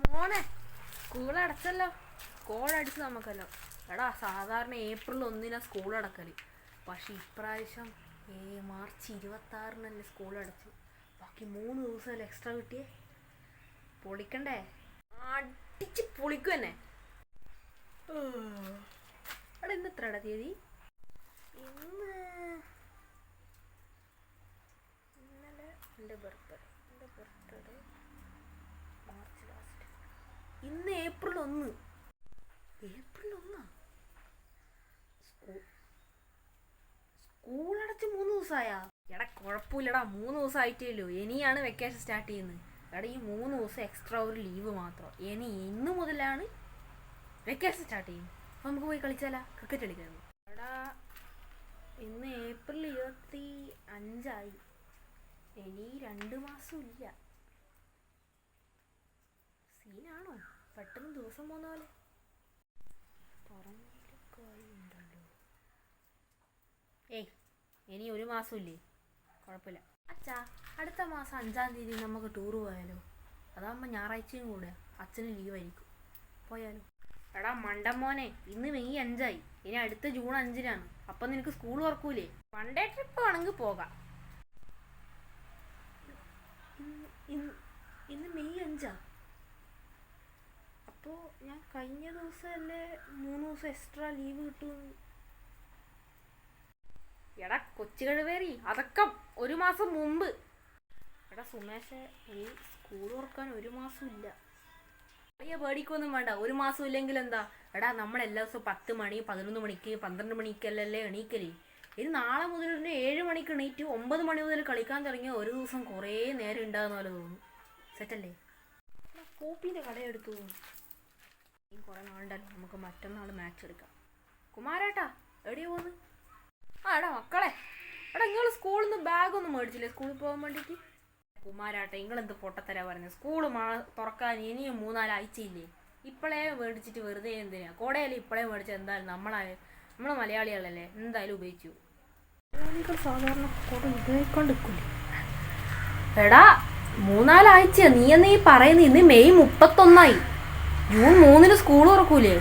മോനെ school അടച്ചല്ലോ. School അടിച്ച് നമുക്കല്ലോ. എടാ സാധാരണ ഏപ്രിൽ ഒന്നിനാ സ്കൂൾ അടക്കൽ. പക്ഷേ ഇപ്രാവശ്യം ഏ മാർച്ച് ഇരുപത്തി ആറിനല്ലേ സ്കൂൾ അടച്ചു. ബാക്കി മൂന്ന് ദിവസമല്ലേ എക്സ്ട്രാ കിട്ടിയേ? പൊളിക്കണ്ടേ? അടിച്ച് പൊളിക്കും തന്നെ എടാ ഇന്ന് എത്രടാ തീയതി? ഇന്ന് ഇന്നലെ എന്റെ ബർത്ത്ഡേ എന്റെ ബർത്ത്ഡേ മാർച്ച് ലാസ്റ്റ് ഇന്ന് ഏപ്രിൽ ഒന്ന്. ഏപ്രിൽ ഒന്നാ? സ്കൂൾ അടച്ച് മൂന്ന് ദിവസമായാ എടാ കുഴപ്പമില്ലടാ. മൂന്ന് ദിവസം ആയിട്ടേല്ലോ ഇനിയാണ് വെക്കേഷൻ സ്റ്റാർട്ട് ചെയ്യുന്നത്. എടാ ഈ മൂന്ന് ദിവസം എക്സ്ട്രാ ഒരു ലീവ് മാത്രം. ഇനി ഇന്ന് മുതലാണ് വെക്കേഷൻ സ്റ്റാർട്ട് ചെയ്യുന്നത്. അപ്പം നമുക്ക് പോയി കളിച്ചാലാ? ക്രിക്കറ്റ് കളിക്കാൻ എടാ ഇന്ന് ഏപ്രിൽ ഇരുപത്തി അഞ്ചായി. ഇനി രണ്ട് മാസം ഇല്ല. സീനാണോ പെട്ടെന്ന് ദിവസം പോകുന്ന പോലെ. കാര്യമുണ്ടല്ലോ ഏയ് ഇനി ഒരു മാസം ഇല്ലേ കുഴപ്പമില്ല. അച്ഛാ അടുത്ത മാസം അഞ്ചാം തീയതി നമുക്ക് ടൂർ പോയാലോ? അതാകുമ്പോൾ ഞായറാഴ്ചയും കൂടെ അച്ഛന് ലീവായിരിക്കും പോയാലോ? എടാ മണ്ടമോനെ ഇന്ന് മെയ് അഞ്ചായി. ഇനി അടുത്ത ജൂൺ അഞ്ചിനാണ്. അപ്പം നിനക്ക് സ്കൂൾ തുറക്കൂലേ? വൺ ട്രിപ്പ് വേണമെങ്കിൽ പോകാം. ഇന്ന് മെയ് അഞ്ചാ? അപ്പോൾ ഞാൻ കഴിഞ്ഞ ദിവസം തന്നെ മൂന്ന് ദിവസം എക്സ്ട്രാ ലീവ് കിട്ടും. എടാ കൊച്ചു കഴിവേറി അതൊക്കെ ഒരു മാസം മുമ്പ്. എടാ സുമേഷെ നീ സ്കൂൾ ഓർക്കാൻ ഒരു മാസം ഇല്ല. അയ്യ പേടിക്കൊന്നും വേണ്ട. ഒരു മാസം ഇല്ലെങ്കിൽ എന്താ? എടാ നമ്മൾ എല്ലാ ദിവസവും പത്ത് മണി പതിനൊന്ന് മണിക്ക് പന്ത്രണ്ട് മണിക്കല്ലേ എണീക്കലേ? ഇനി നാളെ മുതൽ ഒരു ഏഴ് മണിക്ക് എണീറ്റ് ഒമ്പത് മണി മുതൽ കളിക്കാൻ തുടങ്ങിയ ഒരു ദിവസം കുറേ നേരം ഉണ്ടാകുന്ന പോലെ തോന്നും. സെറ്റല്ലേ കോപ്പീന്റെ കടയെടുത്തു. ഈ കുറേ നാളുണ്ടല്ലോ. നമുക്ക് മറ്റന്നാൾ മാച്ച് എടുക്കാം. കുമാരേട്ടാ എവിടെയാ പോകുന്നത് ആ എടാ മക്കളെ എടാ നിങ്ങൾ സ്കൂളിൽ നിന്ന് ബാഗൊന്നും മേടിച്ചില്ലേ? സ്കൂളിൽ പോകാൻ വേണ്ടിയിട്ട് കുമാരാട്ടെ നിങ്ങളെന്ത് പൊട്ടത്തരാ പറഞ്ഞത് സ്കൂൾ മാ തുറക്കാൻ ഇനിയും മൂന്നാലാഴ്ചയില്ലേ? ഇപ്പോഴേ മേടിച്ചിട്ട് വെറുതെ എന്തിനാ? കോടയല്ലേ ഇപ്പോഴേ മേടിച്ചത്? എന്തായാലും നമ്മളായ നമ്മൾ മലയാളികളല്ലേ? എന്തായാലും ഉപയോഗിച്ചു സാധാരണ കോട ഉപയോഗിക്കൊണ്ടിരിക്കില്ലേ എടാ മൂന്നാലാഴ്ച നീ എന്ന് ഈ പറയുന്നത് ഇന്ന് മെയ് മുപ്പത്തൊന്നായി. ജൂൺ മൂന്നിന് സ്കൂൾ തുറക്കൂലേ?